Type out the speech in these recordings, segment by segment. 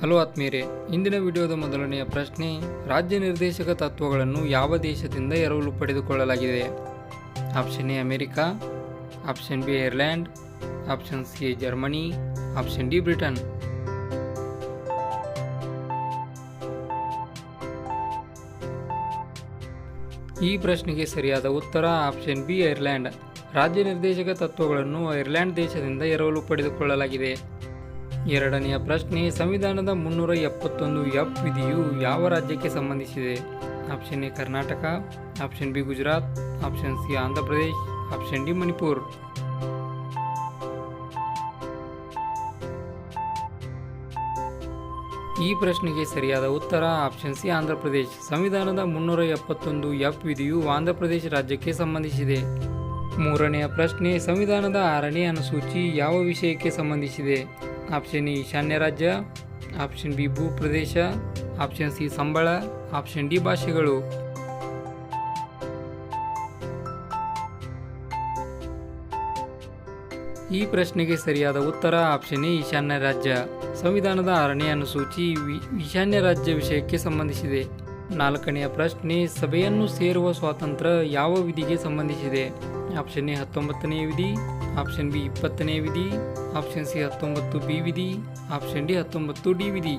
Hello ಆತ್ಮೀಯರೇ, ಇಂದಿನ ವಿಡಿಯೋದ ಮೊದಲನೆಯ ಪ್ರಶ್ನೆ, ರಾಜ್ಯ ನಿರ್ದೇಶಕ ತತ್ವಗಳನ್ನು ಯಾವ ದೇಶದಿಂದ ಎರವಲು ಪಡೆದುಕೊಳ್ಳಲಾಗಿದೆ? Option A America, option B Ireland option C Germany, option D Britain. ಈ ಪ್ರಶ್ನೆಗೆ ಸರಿಯಾದ ಉತ್ತರ ಆಪ್ಷನ್ ಬಿ ಐರ್ಲ್ಯಾಂಡ್ ರಾಜ್ಯ ನಿರ್ದೇಶಕ ತತ್ವಗಳನ್ನು ಐರ್ಲ್ಯಾಂಡ್ ದೇಶದಿಂದ ಎರವಲು ಪಡೆದುಕೊಳ್ಳಲಾಗಿದೆ. ಎರಡನೆಯ ಪ್ರಶ್ನೆ, ಸಂವಿಧಾನದ ಮುನ್ನೂರ ಎಪ್ಪತ್ತೊಂದು ಎಫ್ ವಿಧಿಯು ಯಾವ ರಾಜ್ಯಕ್ಕೆ ಸಂಬಂಧಿಸಿದೆ? Option A, Karnataka. Option B, Gujarat. Option C Andhra Pradesh option D, Manipur. ಈ ಪ್ರಶ್ನೆಗೆ ಸರಿಯಾದ ಉತ್ತರ ಆಪ್ಷನ್ ಸಿ ಆಂಧ್ರಪ್ರದೇಶ್ ಸಂವಿಧಾನದ ಮುನ್ನೂರ ಎಪ್ಪತ್ತೊಂದು ಎಫ್ ವಿಧಿಯು ಆಂಧ್ರಪ್ರದೇಶ ರಾಜ್ಯಕ್ಕೆ ಸಂಬಂಧಿಸಿದೆ. ಮೂರನೆಯ ಪ್ರಶ್ನೆ, ಸಂವಿಧಾನದ ಆರನೇ ಅನುಸೂಚಿ ಯಾವ ವಿಷಯಕ್ಕೆ ಸಂಬಂಧಿಸಿದೆ? ಆಪ್ಷನ್ ಇ ಈಶಾನ್ಯ ರಾಜ್ಯ. ಆಪ್ಷನ್ ಬಿ, ಭೂಪ್ರದೇಶ. ಆಪ್ಷನ್ ಸಿ, ಸಂಬಳ. ಆಪ್ಷನ್ ಡಿ, ಭಾಷೆಗಳು. ಈ ಪ್ರಶ್ನೆಗೆ ಸರಿಯಾದ ಉತ್ತರ ಆಪ್ಷನ್ ಎ, ಈಶಾನ್ಯ ರಾಜ್ಯ. ಸಂವಿಧಾನದ ಆರನೇ ಅನುಸೂಚಿ ಈಶಾನ್ಯ ರಾಜ್ಯ ವಿಷಯಕ್ಕೆ ಸಂಬಂಧಿಸಿದೆ. ನಾಲ್ಕನೆಯ ಪ್ರಶ್ನೆ, ಸಭೆಯನ್ನು ಸೇರುವ ಸ್ವಾತಂತ್ರ್ಯ ಯಾವ ವಿಧಿಗೆ ಸಂಬಂಧಿಸಿದೆ? ಆಪ್ಷನ್ ಎ ಹತ್ತೊಂಬತ್ತನೇ ವಿಧಿ. ಆಪ್ಷನ್ ಬಿ ಇಪ್ಪತ್ತನೇ ವಿಧಿ. ಆಪ್ಷನ್ ಸಿ ಹತ್ತೊಂಬತ್ತು ಬಿ ವಿಧಿ. ಆಪ್ಷನ್ ಡಿ ಹತ್ತೊಂಬತ್ತು ಡಿ ವಿಧಿ.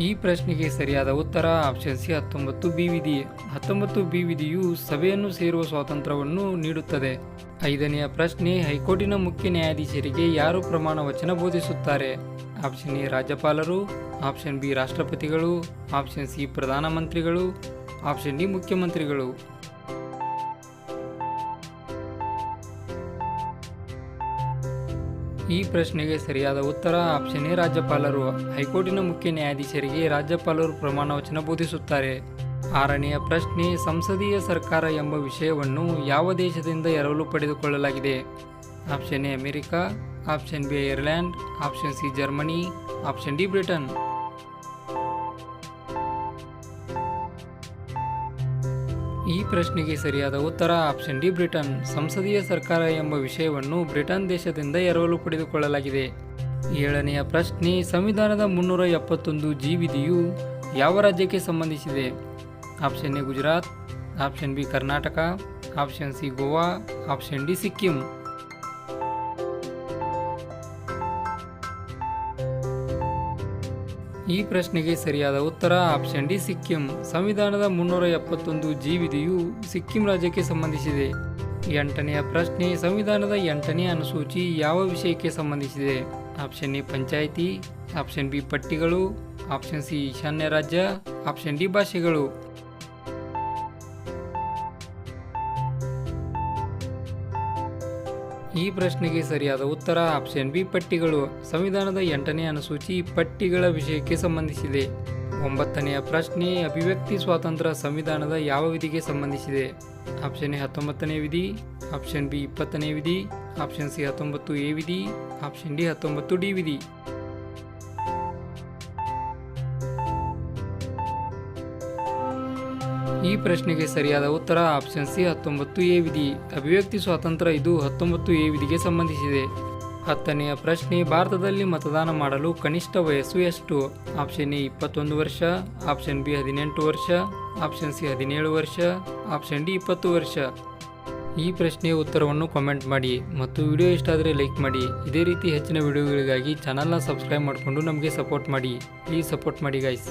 ಈ ಪ್ರಶ್ನೆಗೆ ಸರಿಯಾದ ಉತ್ತರ ಆಪ್ಷನ್ ಸಿ ಹತ್ತೊಂಬತ್ತು ಬಿ ವಿಧಿ. ಹತ್ತೊಂಬತ್ತು ಬಿ ವಿಧಿಯು ಸಭೆಯನ್ನು ಸೇರುವ ಸ್ವಾತಂತ್ರ್ಯವನ್ನು ನೀಡುತ್ತದೆ. ಐದನೆಯ ಪ್ರಶ್ನೆ, ಹೈಕೋರ್ಟಿನ ಮುಖ್ಯ ನ್ಯಾಯಾಧೀಶರಿಗೆ ಯಾರು ಪ್ರಮಾಣ ವಚನ ಬೋಧಿಸುತ್ತಾರೆ? ಆಪ್ಷನ್ ಎ ರಾಜ್ಯಪಾಲರು, ಆಪ್ಷನ್ ಬಿ ರಾಷ್ಟ್ರಪತಿಗಳು, ಆಪ್ಷನ್ ಸಿ ಪ್ರಧಾನಮಂತ್ರಿಗಳು, ಆಪ್ಷನ್ ಡಿ ಮುಖ್ಯಮಂತ್ರಿಗಳು. ಈ ಪ್ರಶ್ನೆಗೆ ಸರಿಯಾದ ಉತ್ತರ ಆಪ್ಷನ್ ಎ ರಾಜ್ಯಪಾಲರು. ಹೈಕೋರ್ಟಿನ ಮುಖ್ಯ ನ್ಯಾಯಾಧೀಶರಿಗೆ ರಾಜ್ಯಪಾಲರು ಪ್ರಮಾಣ ವಚನ ಬೋಧಿಸುತ್ತಾರೆ. ಆರನೆಯ ಪ್ರಶ್ನೆ, ಸಂಸದೀಯ ಸರ್ಕಾರ ಎಂಬ ವಿಷಯವನ್ನು ಯಾವ ದೇಶದಿಂದ ಎರವಲು ಪಡೆದುಕೊಳ್ಳಲಾಗಿದೆ? Option A America option B Ireland option C Germany, option D Britain. ಈ ಪ್ರಶ್ನೆಗೆ ಸರಿಯಾದ ಉತ್ತರ ಆಪ್ಷನ್ ಡಿ ಬ್ರಿಟನ್. ಸಂಸದೀಯ ಸರ್ಕಾರ ಎಂಬ ವಿಷಯವನ್ನು ಬ್ರಿಟನ್ ದೇಶದಿಂದ ಎರವಲು ಪಡೆದುಕೊಳ್ಳಲಾಗಿದೆ. ಏಳನೆಯ ಪ್ರಶ್ನೆ, ಸಂವಿಧಾನದ ಮುನ್ನೂರ ಎಪ್ಪತ್ತೊಂದು ಜಿ ಯಾವ ರಾಜ್ಯಕ್ಕೆ ಸಂಬಂಧಿಸಿದೆ? Option A Gujarat, option B Karnataka, option C Goa, option D Sikkim. ಈ ಪ್ರಶ್ನೆಗೆ ಸರಿಯಾದ ಉತ್ತರ ಆಪ್ಷನ್ ಡಿ ಸಿಕ್ಕಿಂ. ಸಂವಿಧಾನದ ಮುನ್ನೂರ ಎಪ್ಪತ್ತೊಂದು ಜೀವಿದೆಯು ಸಿಕ್ಕಿಂ ರಾಜ್ಯಕ್ಕೆ ಸಂಬಂಧಿಸಿದೆ. ಎಂಟನೆಯ ಪ್ರಶ್ನೆ, ಸಂವಿಧಾನದ ಎಂಟನೇ ಅನುಸೂಚಿ ಯಾವ ವಿಷಯಕ್ಕೆ ಸಂಬಂಧಿಸಿದೆ? Option A, panchayat. Option B, ಪಟ್ಟಿಗಳು. ಆಪ್ಷನ್ ಸಿ, ಈಶಾನ್ಯ ರಾಜ್ಯ. ಆಪ್ಷನ್ ಡಿ, ಭಾಷೆಗಳು. ಈ ಪ್ರಶ್ನೆಗೆ ಸರಿಯಾದ ಉತ್ತರ ಆಪ್ಷನ್ ಬಿ, ಪಟ್ಟಿಗಳು. ಸಂವಿಧಾನದ ಎಂಟನೇ ಅನುಸೂಚಿ ಪಟ್ಟಿಗಳ ವಿಷಯಕ್ಕೆ ಸಂಬಂಧಿಸಿದೆ. ಒಂಬತ್ತನೆಯ ಪ್ರಶ್ನೆ, ಅಭಿವ್ಯಕ್ತಿ ಸ್ವಾತಂತ್ರ್ಯ ಸಂವಿಧಾನದ ಯಾವ ವಿಧಿಗೆ ಸಂಬಂಧಿಸಿದೆ? ಆಪ್ಷನ್ ಎ, ಹತ್ತೊಂಬತ್ತನೇ ವಿಧಿ. ಆಪ್ಷನ್ ಬಿ, ಇಪ್ಪತ್ತನೇ ವಿಧಿ. ಆಪ್ಷನ್ ಸಿ, ಹತ್ತೊಂಬತ್ತು ಎ ವಿಧಿ. ಆಪ್ಷನ್ ಡಿ, ಹತ್ತೊಂಬತ್ತು ಡಿ ವಿಧಿ. ಈ ಪ್ರಶ್ನೆಗೆ ಸರಿಯಾದ ಉತ್ತರ ಆಪ್ಷನ್ ಸಿ ಹತ್ತೊಂಬತ್ತು ಎ ವಿಧಿ. ಅಭಿವ್ಯಕ್ತಿ ಸ್ವಾತಂತ್ರ್ಯ ಇದು ಹತ್ತೊಂಬತ್ತು ಎ ವಿಧಿಗೆ ಸಂಬಂಧಿಸಿದೆ. ಹತ್ತನೆಯ ಪ್ರಶ್ನೆ, ಭಾರತದಲ್ಲಿ ಮತದಾನ ಮಾಡಲು ಕನಿಷ್ಠ ವಯಸ್ಸು ಎಷ್ಟು? ಆಪ್ಷನ್ ಎ ಇಪ್ಪತ್ತೊಂದು ವರ್ಷ. ಆಪ್ಷನ್ ಬಿ ಹದಿನೆಂಟು ವರ್ಷ. ಆಪ್ಷನ್ ಸಿ ಹದಿನೇಳು ವರ್ಷ. ಆಪ್ಷನ್ ಡಿ ಇಪ್ಪತ್ತು ವರ್ಷ. ಈ ಪ್ರಶ್ನೆಯ ಉತ್ತರವನ್ನು ಕಾಮೆಂಟ್ ಮಾಡಿ ಮತ್ತು ವಿಡಿಯೋ ಇಷ್ಟ ಆದರೆ ಲೈಕ್ ಮಾಡಿ. ಇದೇ ರೀತಿ ಹೆಚ್ಚಿನ ವಿಡಿಯೋಗಳಿಗಾಗಿ ಚಾನಲ್ನ ಸಬ್ಸ್ಕ್ರೈಬ್ ಮಾಡಿಕೊಂಡು ನಮಗೆ ಸಪೋರ್ಟ್ ಮಾಡಿ. ಪ್ಲೀಸ್ ಸಪೋರ್ಟ್ ಮಾಡಿ ಗೈಸ್